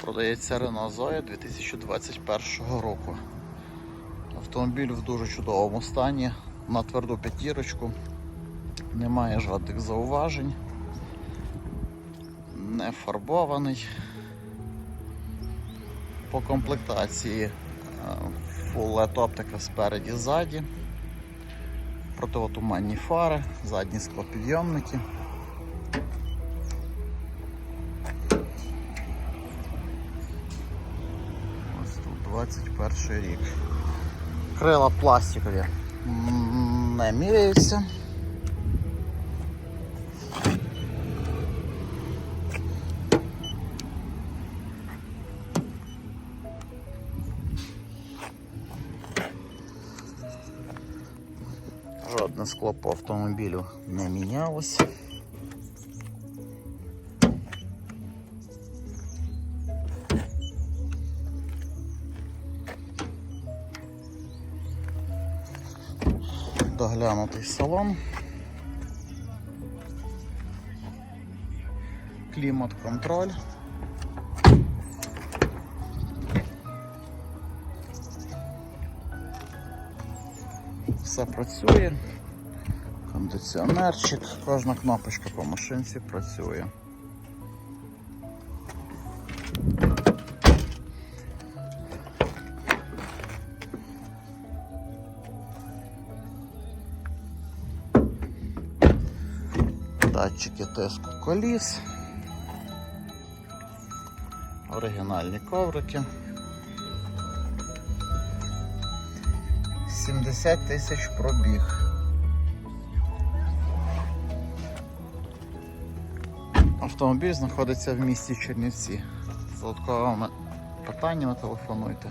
Продається Renault Zoe 2021 року. Автомобіль в дуже чудовому стані, на тверду п'ятірочку, немає жодних зауважень, не фарбований. По комплектації е, Full оптика спереді ззаді, противотуманні фари, задні склопідйомники. Ось тут 21 рік. Крила пластикові м, не міряються. Жодне скло по автомобілю не мінялось. Доглянутий салон. Клімат-контроль. Все працює. Кондиціонерчик, кожна кнопочка по машинці працює. Датчики тиску коліс. Оригінальні коврики. 70 тисяч пробіг. Автомобіль знаходиться в місті Чернівці. З додатковими питаннями телефонуйте.